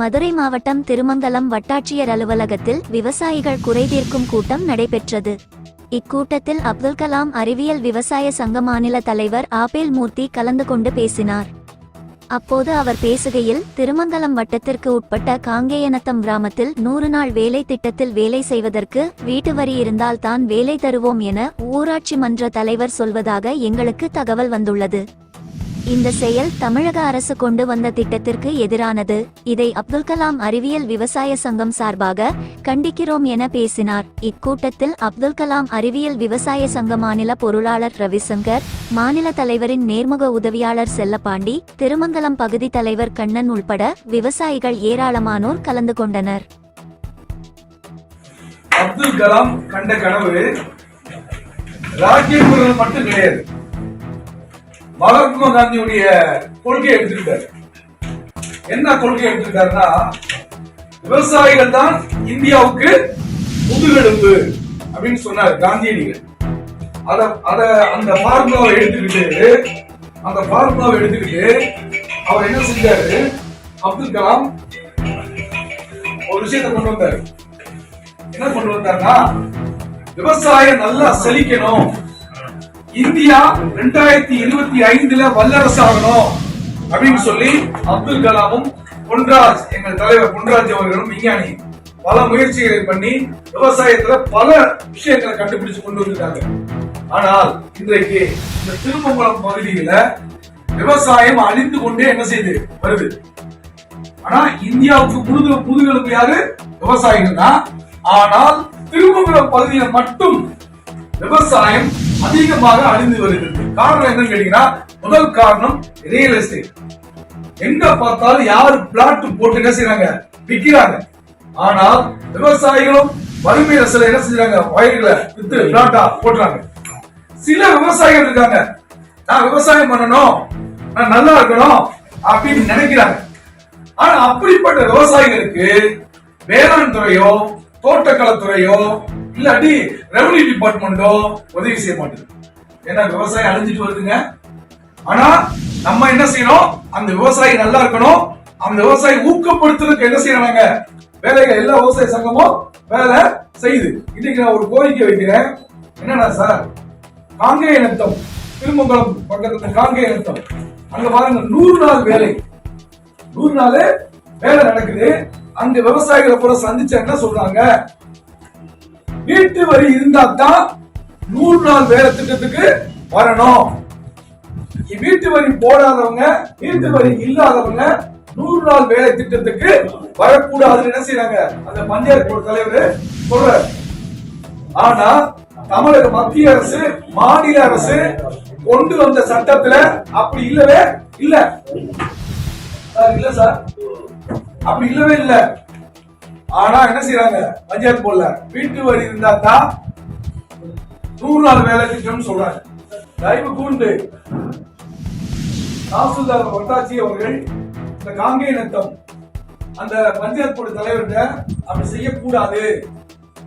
மதுரை மாவட்டம் திருமங்கலம் வட்டாட்சியர் அலுவலகத்தில் விவசாயிகள் குறைதீர்க்கும் கூட்டம் நடைபெற்றது. இக்கூட்டத்தில் அப்துல் கலாம் அறிவியல் விவசாய சங்க மாநில தலைவர் ஆபேல் மூர்த்தி கலந்து கொண்டு பேசினார். அப்போது அவர் பேசுகையில் திருமங்கலம் வட்டத்திற்கு உட்பட்ட காங்கேயநத்தம் கிராமத்தில் நூறு நாள் வேலை திட்டத்தில் வேலை செய்வதற்கு வீட்டு வரி இருந்தால் தான் வேலை தருவோம் என ஊராட்சி மன்ற தலைவர் சொல்வதாக எங்களுக்கு தகவல் வந்துள்ளது. இந்த செயல் தமிழக அரசு கொண்டு வந்த திட்டத்திற்கு எதிரானது. இதை அப்துல் கலாம் அறிவியல் விவசாய சங்கம் சார்பாக கண்டிக்கிறோம் என பேசினார். இக்கூட்டத்தில் அப்துல் கலாம் அறிவியல் விவசாய சங்க மாநில பொருளாளர் ரவிசங்கர் மாநில தலைவரின் நேர்முக உதவியாளர் செல்லப்பாண்டி திருமங்கலம் பகுதி தலைவர் கண்ணன் உள்பட விவசாயிகள் ஏராளமானோர் கலந்து கொண்டனர். அப்துல் கலாம் கண்ட கனவு ராஜ்யபுரம் மட்டும் கிடையாது. மகாத்மா காந்தியுடைய கொள்கையை எடுத்துக்கிட்டாரு என்ன கொள்கை எடுத்துக்கிட்டாருன்னா விவசாயிகள் தான் இந்தியாவுக்கு முதுகெலும்பு அப்படின்னு சொன்னார் காந்தியடிகள். அத அத அந்த பார்முலாவை எடுத்துக்கிட்டு அந்த பார்முலாவை எடுத்துக்கிட்டு அவர் என்ன செஞ்சாரு? அப்துல் கலாம் ஒரு விஷயத்தை கொண்டு வந்தாரு. என்ன கொண்டு வந்தாருன்னா விவசாயம் நல்லா செழிக்கணும். இந்தியா ரெண்டாயிரத்தி இருபத்தி ஐந்துல வல்லரசு ஆகணும் அப்படின்னு சொல்லி அப்துல் கலாமும் பொன்ராஜ் எங்கள் தலைவர் பொன்ராஜ் அவர்களும் விஞ்ஞானி பல முயற்சிகளை பண்ணி விவசாயத்துல பல விஷயங்களை கண்டுபிடிச்சு கொண்டு வந்துட்டாங்க. ஆனால் இன்றைக்கு இந்த திருமங்கலம் பகுதியில விவசாயம் அழிந்து கொண்டே என்ன செய்யுது வருது? ஆனா இந்தியாவுக்கு புது புதுகளுக்கு யாரு? விவசாயிகள் தான். ஆனால் திருமங்கலம் பகுதியில மட்டும் விவசாயம் அதிகமாக அழிந்து வருகிறது. காரணம் என்னன்னு கேட்டீங்கன்னா முதல் காரணம் ரியல் எஸ்டேட் எங்க பார்த்தாலும் யாரு பிளாட் போட்டு என்ன செய்யறாங்க விற்கிறாங்க ஆனால் விவசாயிகளும் வறுமை ரசில என்ன செஞ்சாங்க வயல்களை வித்து பிளாட்டா போட்டுறாங்க. சில விவசாயிகள் இருக்காங்க. நான் விவசாயம் பண்ணணும். நான் நல்லா இருக்கணும் அப்படின்னு நினைக்கிறாங்க. ஆனா அப்படிப்பட்ட விவசாயிகளுக்கு வேளாண் துறையோ தோட்டக்கலைத்துறையோ இல்லாட்டி ரெவன்யூ டிபார்ட்மெண்ட்டோ உதவி செய்ய மாட்டேங்குது. ஏன்னா விவசாயம் அழிஞ்சிட்டு வருதுங்க. ஆனா நம்ம என்ன செய்யணும்? அந்த விவசாயி நல்லா இருக்கணும். அந்த விவசாயி ஊக்கப்படுத்துறதுக்கு என்ன செய்யறாங்க? வேலைகள் எல்லா விவசாய சங்கமும் வேலை செய்யுது. இன்னைக்கு நான் ஒரு கோரிக்கை வைக்கிறேன். என்னன்னா சார்? காங்கேய நத்தம் திருமங்கலம் பக்கத்துல காங்கேய நத்தம் அங்க பாருங்க நூறு நாள் வேலை. நூறு நாள் வேலை நடக்குது. அங்க விவசாயிகளை கூட சந்திச்சா என்ன சொல்றாங்க? வீட்டு வரி இருந்தா தான் நூறு நாள் வேலை திட்டத்துக்கு வரணும். வீட்டு வரி போடாதவங்க வீட்டு வரி இல்லாதவங்க நூறு நாள் வேலை திட்டத்துக்கு வரக்கூடாதுன்னு என்ன செய்யறாங்க அந்த பஞ்சாயத்து போர்டு தலைவர் சொல்றாரு. ஆனா தமிழக மத்திய அரசு மாநில அரசு கொண்டு வந்த சட்டத்துல அப்படி இல்லவே இல்ல. சார் இல்ல சார். அப்படி இல்லவே இல்லை. ஆனா என்ன செய்யறாங்க பட்ஜெட் போடல. வீட்டு வரி இருந்தா தான் நூறு நாள் வேலை திட்டம் சொல்றாங்க. தயவு கூண்டு தாசில்தார் வட்டாட்சி அவர்கள் இந்த காங்கே நத்தம் அந்த பஞ்சாயத்து போர்டு தலைவர்கிட்ட அப்படி செய்யக்கூடாது.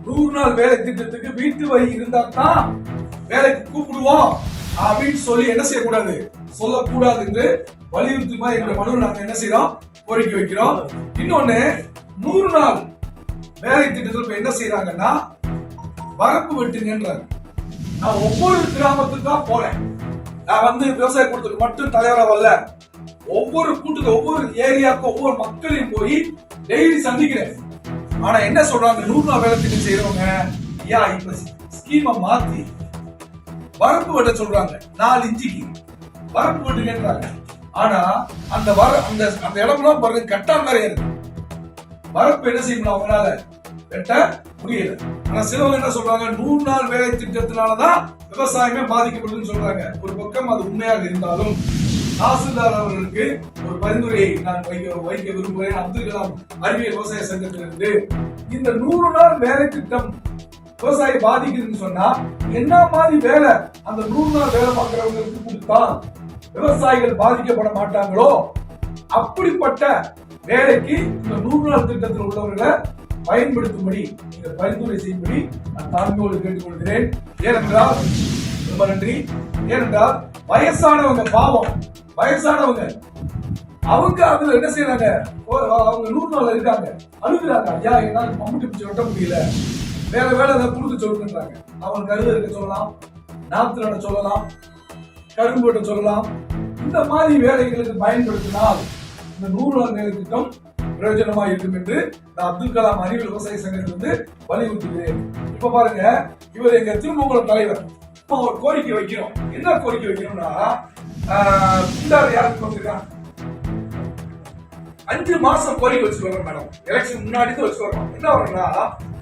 நூறு நாள் வேலை திட்டத்துக்கு வீட்டு வரி இருந்தா தான் வேலைக்கு கூப்பிடுவோம் அப்படின்னு சொல்லி என்ன செய்யக்கூடாது? சொல்லக்கூடாது என்று வலியுறுத்துமா என்ற மனு நாங்கள் என்ன செய்யறோம் கோரிக்கை வைக்கிறோம். இன்னொன்னு நூறு நாள் வேலை திட்டத்தில் இப்ப என்ன செய்யறாங்கன்னா வரப்பு வெட்டுங்கன்றாங்க நான் ஒவ்வொரு கிராமத்துக்கா போறேன். நான் வந்து விவசாய கூட்டத்துக்கு மட்டும் தலைவராக வரல. ஒவ்வொரு கூட்டத்துக்கு ஒவ்வொரு ஏரியாவுக்கும் ஒவ்வொரு மக்களையும் போய் டெய்லி சந்திக்கிறேன். ஆனா என்ன சொல்றாங்க நூறு நாள் வேலை திட்டம் செய்யறவங்க ஐயா இப்ப ஸ்கீமை மாத்தி வரப்பு வெட்ட சொல்றாங்க. நாலு இஞ்சிக்கு வரப்பு வெட்டுங்கன்றாங்க ஆனா அந்த வர அந்த அந்த இடம்லாம் பாருங்க கட்டான் நிறைய இருக்கு வரப்பு என்ன செய்யணும் அவங்களால? வெட்ட முடியல. ஆனா சிலவங்க என்ன சொல்றாங்க? நூறு நாள் வேலை திட்டத்தினாலதான் விவசாயமே பாதிக்கப்படுதுன்னு சொல்றாங்க. ஒரு பக்கம் அது உண்மையாக இருந்தாலும் தாசில்தார் அவர்களுக்கு ஒரு பரிந்துரையை நான் வைக்க வைக்க விரும்புகிறேன். அப்துல் கலாம் அறிவியல் விவசாய சங்கத்திலிருந்து இந்த நூறு நாள் வேலை திட்டம் விவசாயி பாதிக்குதுன்னு சொன்னா என்ன மாதிரி வேலை அந்த நூறு நாள் வேலை பார்க்கிறவங்களுக்கு கொடுத்தா விவசாயிகள் பாதிக்கப்பட மாட்டாங்களோ? அப்படிப்பட்ட வேலைக்கு இந்த நூறு நாள் திட்டத்தில் உள்ளவர்களை பயன்படுத்தும்படி இந்த பரிந்துரை செய்யும்படி நான் தாழ்மையோடு கேட்டுக்கொள்கிறேன். ஏனென்றால் ரொம்ப நன்றி. ஏனென்றால் வயசானவங்க பாவம். வயசானவங்க அவங்க அதுல என்ன செய்யறாங்க அவங்க நூறு நாள் இருக்காங்க. அழுகுறாங்க. ஐயா என்னால் மம்முட்டி பிடிச்சி ஒட்ட முடியல. வேற வேலை அதை கொடுக்க சொல்லுன்றாங்க அவங்க கருது இருக்க சொல்லலாம். நாத்து நட சொல்லலாம். கரும்பு சொல்லலாம். இந்த மாதிரி வேலைகளுக்கு பயன்படுத்தினால் இந்த நூறு நாள் திட்டம் பிரயோஜனமா இருக்கும் என்று நான் அப்துல் கலாம் அறிவு விவசாய சங்கத்திலிருந்து வலியுறுத்துகிறேன். இப்ப பாருங்க இவர் எங்க திருமங்கலம் தலைவர். இப்போ ஒரு கோரிக்கை வைக்கிறோம். என்ன கோரிக்கை வைக்கிறோம்னா ஆஹ், யாருக்கு வந்திருக்காங்க அஞ்சு மாசம் கோரிக்கை வச்சு மேடம். எலெக்ஷன் முன்னாடி தான் வச்சு வரோம் என்ன வரும்னா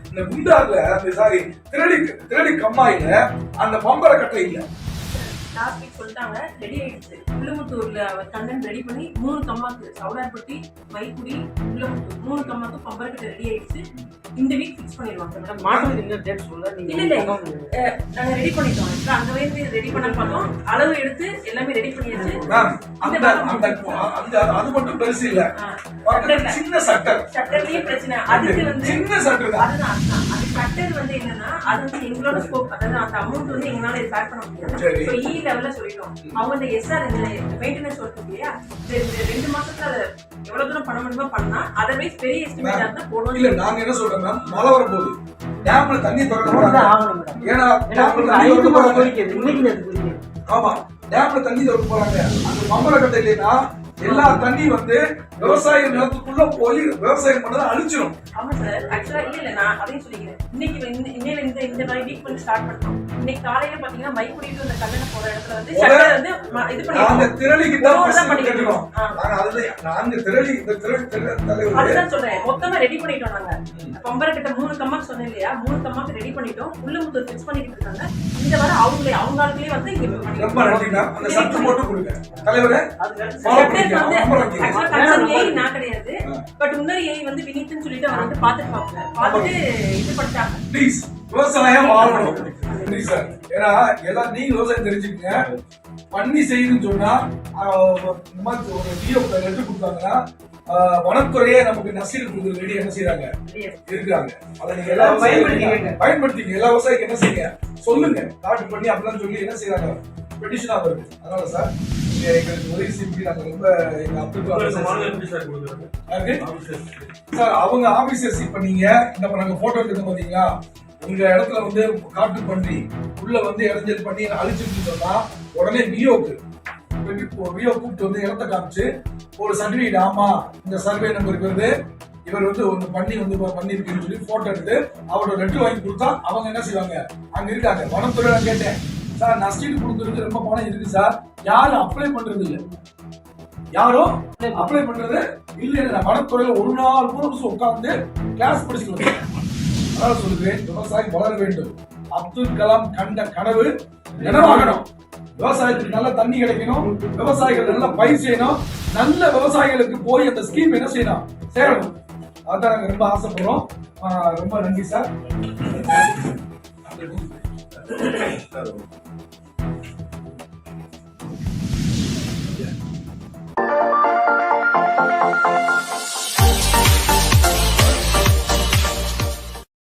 இந்த குண்டார்ல அந்த சாரி திருடி திருடி கம்மாயில அந்த பம்பரை கட்டை இல்லை. வீக் சொல்லிட்டாங்க. ரெடி ஆயிடுச்சு. உள்ளமுத்தூர்ல அவர் கண்டன் ரெடி பண்ணி மூணு கம்மாக்கு சவுடார்பட்டி வைக்குடி உள்ளமுத்தூர் மூணு கம்மாக்கு பம்பர்கிட்ட ரெடி ஆயிடுச்சு. இந்த வீக் ஃபிக்ஸ் பண்ணிடுவாங்க மேடம் மாசத்துக்கு என்ன டேட் சொல்ல இல்ல இல்ல. அஹ், நாங்க ரெடி பண்ணிட்டோம். அங்க போய் ரெடி பண்ண பார்த்தோம். அளவு எடுத்து எல்லாமே ரெடி பண்ணியாச்சு. அந்த அந்த அந்த அது மட்டும் பெருசு இல்ல. சின்ன சட்டர். சட்டர்லயே பிரச்சனை. அதுக்கு வந்து சின்ன சட்டர் தான். அதுதான் அதுதான். அது கட்டர் வந்து என்னன்னா அது வந்து எங்களோட ஸ்கோப் அதாவது அந்த அமௌண்ட் வந்து எங்களால பேக் பண்ண சரி. முடியாது ஸோ இ லெவல்ல சொல்லிட்டோம். அவங்க இந்த எஸ்ஆர் இந்த மெயின்டெனன்ஸ் ஒர்க் இல்லையா? ரெண்டு மாசத்துல அதை எவ்வளவு தூரம் பண்ண முடியுமோ பண்ணா அதர்வைஸ் பெரிய எஸ்டிமேட் இருந்தா போடுவோம். இல்ல நாங்க என்ன சொல்றோம் மேம் மழை வரப்போகுது டேம்ல தண்ணி திறக்க போறாங்க ஆகணும் மேடம் ஏன்னா டேம்ல தண்ணி ஐந்து திறக்க போறாங்க. அந்த பம்பர கட்டை இல்லைன்னா எல்லா தண்ணி வந்து விவசாய நிலத்துக்குள்ள போய் விவசாயம் பண்ணதை அழிச்சிடும் ஆமா சார் ஆக்சுவலா இல்ல நான் அதையும் சொல்லிக்கிறேன். இன்னைக்கு இன்னையில இந்த இந்த மாதிரி வீக் வந்து ஸ்டார்ட் பண்ணோம் இன்னைக்கு காலையில பாத்தீங்கன்னா மைக்குடிட்டு அந்த கல்லணை போற இடத்துல வந்து சட்டர் வந்து இது நாங்க பண்ணிருக்கோம் திரளிக்கு தான் பண்ணிட்டு. இருக்கோம். நாங்க அதுல நாங்க திரளி இந்த திரளி தலைவர். அதுதான் சொல்றேன். மொத்தமா ரெடி பண்ணிட்டோம் நாங்க. பம்பர கிட்ட மூணு கம்மாக்கு சொன்னேன் இல்லையா? மூணு கம்மாக்கு ரெடி பண்ணிட்டோம். உள்ள முத்தூர் ஃபிக்ஸ் பண்ணிட்டு இருக்காங்க. இந்த வாரம் அவங்களே அவங்க ஆளுங்களே வந்து இங்க ரொம்ப நன்றிங்க அந்த சத்து மட்டும் கொடுங்க. தலைவரே வந்து ஏஐ நான் கிடையாது. பட் இன்னொரு ஏஐ வந்து வினித்னு சொல்லிட்டு அவர் வந்து பாத்துட்டு பார்த்துட்டு இது பண்ணிட்டாங்க ப்ளீஸ் விவசாயம் வாழணும் நன்றி சார் ஏன்னா எல்லாம் நீங்க விவசாயம் தெரிஞ்சுக்கங்க பண்ணி செய்யுன்னு சொன்னா ஒரு டிஓ லெட்டர் கொடுத்தாங்கன்னா வனத்துறையே நமக்கு நசீடு கொடுக்குறது ரெடி என்ன செய்யறாங்க இருக்காங்க அதை நீங்க எல்லா விவசாயிகளுக்கும் பயன்படுத்திங்க எல்லா விவசாயிக்கும் என்ன செய்யுங்க? சொல்லுங்க. காட்டு பண்ணி அப்படிலாம் சொல்லி என்ன செய்யறாங்க பெட்டிஷனா வருது. அதனால சார் எங்களுக்கு உதவி செஞ்சு ரொம்ப எங்க அப்துல்? சார் அவங்க ஆபீசர்ஸ் இப்ப நீங்க இந்த நாங்க போட்டோ எடுத்து பாத்தீங்களா? உங்க இடத்துல வந்து காட்டு பன்றி உள்ள வந்து இடைஞ்சல் பண்ணி அழிச்சிட்டு சொன்னா உடனே வியோக்கு வியோ கூப்பிட்டு வந்து இடத்த காமிச்சு ஒரு சர்டிபிகேட் ஆமா இந்த சர்வே நம்பருக்கு வருது இவர் வந்து ஒன்று பண்ணி வந்து பண்ணிருக்குன்னு சொல்லி போட்டோ எடுத்து அவரோட லெட்டர் வாங்கி கொடுத்தா அவங்க என்ன செய்வாங்க? அங்க இருக்காங்க. வனத்துறை நான் கேட்டேன். சார் நஷ்டீடு கொடுக்கறதுக்கு ரொம்ப பணம் இருக்கு சார். யாரும் அப்ளை பண்றது இல்லை யாரும் அப்ளை பண்றது இல்ல. நான் வனத்துறையில ஒரு நாள் கூட உட்கார்ந்து கிளாஸ் படிச்சுட்டு வந்தேன் அதனால விவசாயம் வளர வேண்டும். அப்துல் கலாம் கண்ட கனவு நினைவாகணும் விவசாயத்துக்கு நல்ல தண்ணி கிடைக்கணும். விவசாயிகள் நல்ல பயிர் செய்யணும். நல்ல விவசாயிகளுக்கு போய் அந்த ஸ்கீம் என்ன செய்யணும்? சேரணும். அதான் நாங்கள் ரொம்ப ஆசைப்படுறோம். ரொம்ப நன்றி சார். 嗯、